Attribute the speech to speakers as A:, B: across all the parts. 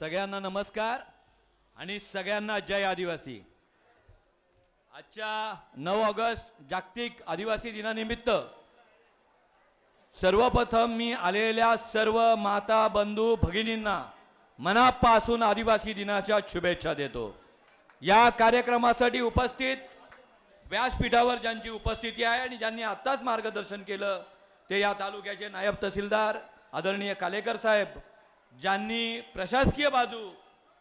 A: सगळ्यांना नमस्कार आणि सगळ्यांना जय आदिवासी. आजच्या नऊ ऑगस्ट जागतिक आदिवासी दिनानिमित्त सर्वप्रथम मी आलेल्या सर्व माता बंधू भगिनींना मनापासून आदिवासी दिनाच्या शुभेच्छा देतो. या कार्यक्रमासाठी उपस्थित व्यासपीठावर ज्यांची उपस्थिती आहे आणि ज्यांनी आत्ताच मार्गदर्शन केलं ते या तालुक्याचे नायब तहसीलदार आदरणीय कालेकर साहेब ज्यांनी प्रशासकीय बाजू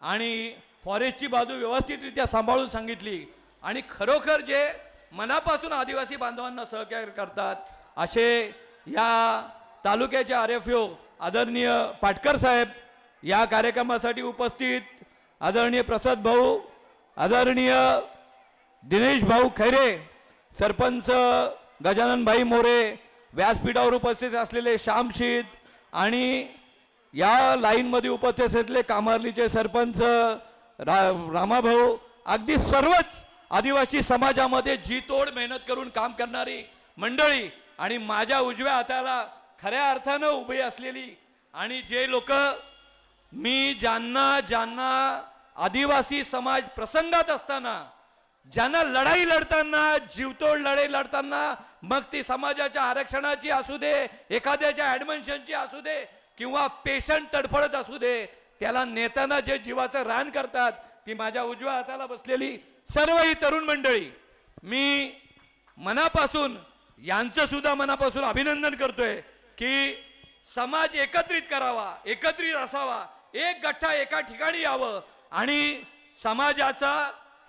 A: आणि फॉरेस्टची बाजू व्यवस्थितरित्या सांभाळून सांगितली आणि खरोखर जे मनापासून आदिवासी बांधवांना सहकार्य करतात असे या तालुक्याचे आर एफ ओ आदरणीय पाटकर साहेब या कार्यक्रमासाठी उपस्थित आदरणीय प्रसाद भाऊ आदरणीय दिनेश भाऊ खैरे सरपंच गजाननभाई मोरे व्यासपीठावर उपस्थित असलेले श्यामशीद आणि या लाईनमध्ये उपस्थित असलेले कामारलीचे सरपंच रा रामाभाऊ अगदी सर्वच आदिवासी समाजामध्ये जीतोड मेहनत करून काम करणारी मंडळी आणि माझ्या उजव्या हाताला खऱ्या अर्थानं उभी असलेली आणि जे लोक मी ज्यांना ज्यांना आदिवासी समाज प्रसंगात असताना ज्यांना लढाई लढताना जीवतोड लढाई लढताना मग ती समाजाच्या आरक्षणाची असू दे एखाद्याच्या ॲडमिशनची असू दे किंवा पेशंट तडफडत असू दे त्याला नेताना जे जीवाचं रान करतात ती माझ्या उजव्या हाताला बसलेली सर्व ही तरुण मंडळी मी मनापासून यांचं सुद्धा मनापासून अभिनंदन करतोय की समाज एकत्रित करावा एकत्रित असावा एक गठ्ठा एका ठिकाणी यावं आणि समाजाचा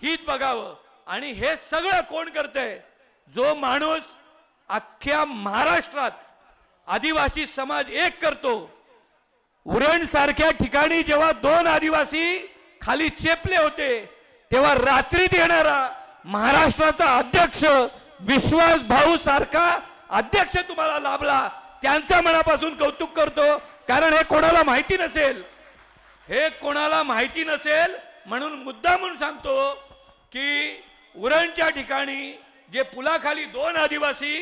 A: हित बघावं. आणि हे सगळं कोण करतंय? जो माणूस अख्ख्या महाराष्ट्रात आदिवासी समाज एक करतो. उरण सारख्या ठिकाणी जेव्हा दोन आदिवासी खाली चेपले होते तेव्हा रात्रीत येणारा महाराष्ट्राचा अध्यक्ष विश्वास भाऊ सारखा अध्यक्ष तुम्हाला लाभला. त्यांच्या मनापासून कौतुक करतो. कारण हे कोणाला माहिती नसेल हे कोणाला माहिती नसेल म्हणून मुद्दा म्हणून सांगतो की उरणच्या ठिकाणी जे पुलाखाली दोन आदिवासी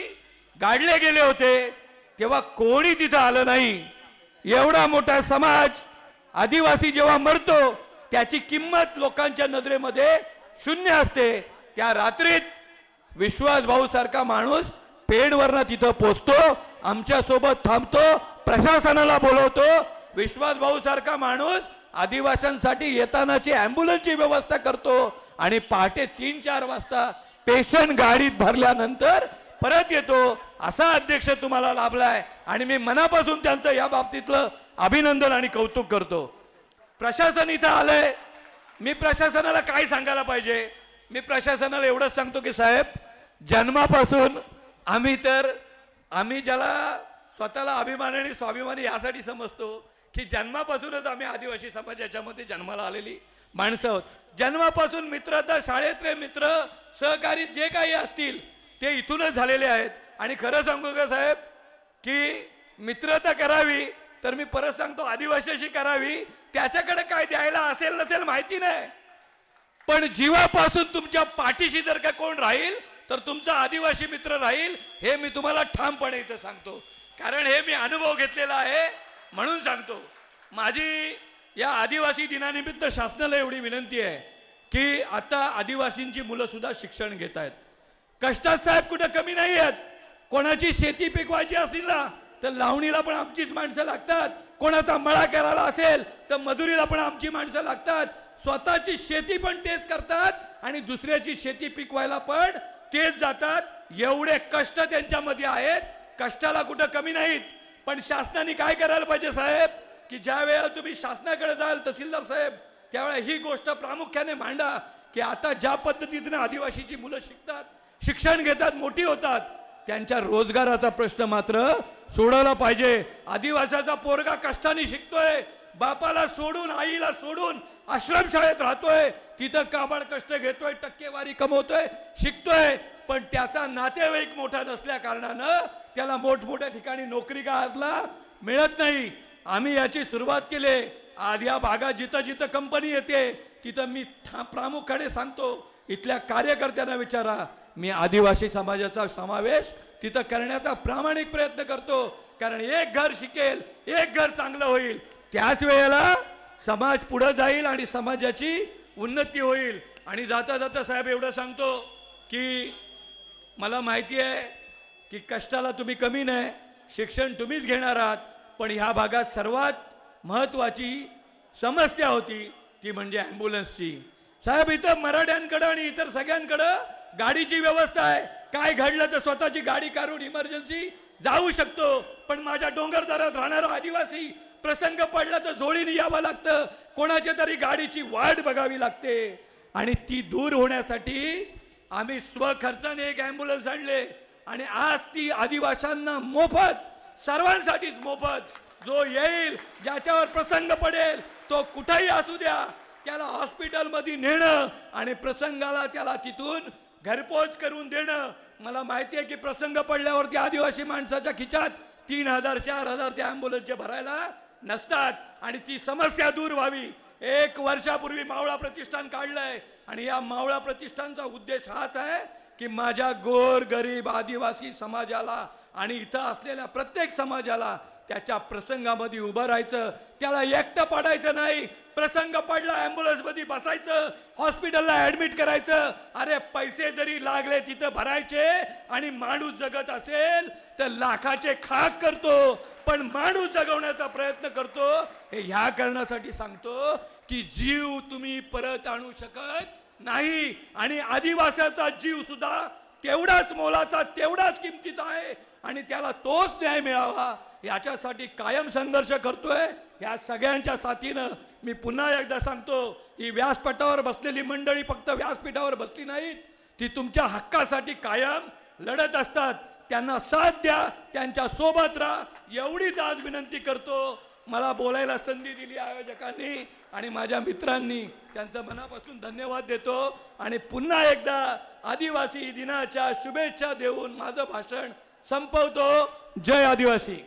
A: गाडले गेले होते तेव्हा कोणी तिथं आलं नाही एवढा मोठा समाज आदिवासी जेव्हा मरतो त्याची किंमत लोकांच्या नजरेमध्ये शून्य असते. त्या रात्रीत विश्वास भाऊ सारखा माणूस पेडवरनं तिथं पोचतो आमच्यासोबत थांबतो प्रशासनाला बोलवतो. विश्वास भाऊ सारखा माणूस आदिवाशांसाठी येतानाची अँब्युलन्सची व्यवस्था करतो आणि पहाटे तीन चार वाजता पेशंट गाडीत भरल्यानंतर परत येतो. असा अध्यक्ष तुम्हाला लाभलाय आणि मी मनापासून त्यांचं या बाबतीतलं अभिनंदन आणि कौतुक करतो. प्रशासन इथं आलंय. मी प्रशासनाला काय सांगायला पाहिजे? मी प्रशासनाला एवढंच सांगतो की साहेब जन्मापासून आम्ही तर आम्ही ज्याला स्वतःला अभिमान आणि स्वाभिमानी यासाठी समजतो की जन्मापासूनच आम्ही आदिवासी समाजाच्यामध्ये जन्माला आलेली माणसं आहोत. जन्मापासून मित्र तर शाळेतले मित्र सहकारी जे काही असतील ते इथूनच झालेले आहेत. आणि खरं सांगू का साहेब की मित्रता करावी तर मी परत सांगतो आदिवासीशी करावी त्याच्याकडे काय द्यायला असेल नसेल माहिती नाही. पण जीवापासून तुमच्या पाठीशी जर का कोण राहील तर तुमचा आदिवासी मित्र राहील हे मी तुम्हाला ठामपणे इथं सांगतो. कारण हे मी अनुभव घेतलेला आहे म्हणून सांगतो. माझी या आदिवासी दिनानिमित्त शासनाला एवढी विनंती आहे की आता आदिवासींची मुलंसुद्धा शिक्षण घेत आहेत कष्टात साहेब कुठं कमी नाही आहेत. कोणाची शेती पिकवायची असेल ना तर लावणीला पण आमचीच माणसं लागतात. कोणाचा मळा करायला असेल तर मजुरीला पण आमची माणसं लागतात. स्वतःची शेती पण तेच करतात आणि दुसऱ्याची शेती पिकवायला पण तेच जातात. एवढे कष्ट त्यांच्यामध्ये आहेत. कष्टाला कुठं कमी नाहीत. पण शासनाने काय करायला पाहिजे साहेब? की ज्या वेळेला तुम्ही शासनाकडे जाल तहसीलदार साहेब त्यावेळेला ही गोष्ट प्रामुख्याने मांडा की आता ज्या पद्धतीने आदिवासीची मुलं शिकतात शिक्षण घेतात मोठी होतात त्यांच्या रोजगाराचा प्रश्न मात्र सोडवला पाहिजे. आदिवासाचा पोरगा कष्टाने शिकतोय. बापाला सोडून आईला सोडून आश्रमशाळेत राहतोय. तिथं काबाड कष्ट घेतोय टक्केवारी कमवतोय शिकतोय. पण त्याचा नातेवाईक मोठा नसल्या कारणानं त्याला मोठमोठ्या ठिकाणी नोकरी का मिळत नाही. आम्ही याची सुरुवात केली. आज या भागात जिथं जिथं कंपनी येते तिथं मी प्रामुख्याने सांगतो इथल्या कार्यकर्त्यांना विचारा. मी आदिवासी समाजाचा समावेश तिथं करण्याचा प्रामाणिक प्रयत्न करतो. कारण एक घर शिकेल एक घर चांगलं होईल. त्याच वेळेला समाज पुढं जाईल आणि समाजाची उन्नती होईल. आणि जाता जाता साहेब एवढं सांगतो की मला माहिती आहे की कष्टाला तुम्ही कमी नाही शिक्षण तुम्हीच घेणार आहात पण ह्या भागात सर्वात महत्त्वाची समस्या होती ती म्हणजे ॲम्ब्युलन्सची साहेब इथं मराठ्यांकडं आणि इतर सगळ्यांकडं गाडीची व्यवस्था आहे. काय घडलं तर स्वतःची गाडी काढून इमर्जन्सी जाऊ शकतो. पण माझ्या डोंगरदरात राहणारा आदिवासी प्रसंग पडला तर झोळीने यावं लागतं. कोणाच्या तरी गाडीची वाट बघावी लागते. आणि ती दूर होण्यासाठी आम्ही स्वखर्चाने एक ॲम्ब्युलन्स आणले. आणि आज ती आदिवाशांना मोफत सर्वांसाठीच मोफत जो येईल ज्याच्यावर प्रसंग पडेल तो कुठेही असू द्या. त्याला हॉस्पिटलमध्ये नेणं आणि प्रसंगाला त्याला तिथून घरपोच करून देणं. मला माहिती आहे की प्रसंग पडल्यावरती आदिवासी माणसाच्या खिचात तीन हजार चार हजार त्या ॲम्ब्युलन्सचे भरायला नसतात. आणि ती समस्या दूर व्हावी. एक वर्षापूर्वी मावळा प्रतिष्ठान काढलंय. आणि या मावळा प्रतिष्ठानचा उद्देश हाच आहे की माझ्या गोर गरीब आदिवासी समाजाला आणि इथं असलेल्या प्रत्येक समाजाला त्याच्या प्रसंगामध्ये उभं राहायचं. त्याला एकटं पाडायचं नाही. प्रसंग पडला ॲम्ब्युलन्समध्ये बसायचं हॉस्पिटलला ऍडमिट करायचं. अरे पैसे जरी लागले तिथं भरायचे आणि माणूस जगत असेल तर लाखाचे खाक करतो. पण माणूस जगवण्याचा प्रयत्न करतो. हे ह्या कारणासाठी सांगतो की जीव तुम्ही परत आणू शकत नाही. आणि आदिवासाचा जीव सुद्धा तेवढाच मोलाचा तेवढाच किमतीचा आहे. आणि त्याला तोच न्याय मिळावा याच्यासाठी कायम संघर्ष करतोय. या सगळ्यांच्या साथीनं मी पुन्हा एकदा सांगतो ही व्यासपीठावर बसलेली मंडळी फक्त व्यासपीठावर बसली नाहीत ती तुमच्या हक्कासाठी कायम लढत असतात. त्यांना साथ द्या त्यांच्यासोबत राहा. एवढीच आज विनंती करतो. मला बोलायला संधी दिली आयोजकांनी आणि माझ्या मित्रांनी. त्यांचं मनापासून धन्यवाद देतो. आणि पुन्हा एकदा आदिवासी दिनाच्या शुभेच्छा देऊन माझं भाषण संपवतो. जय आदिवासी.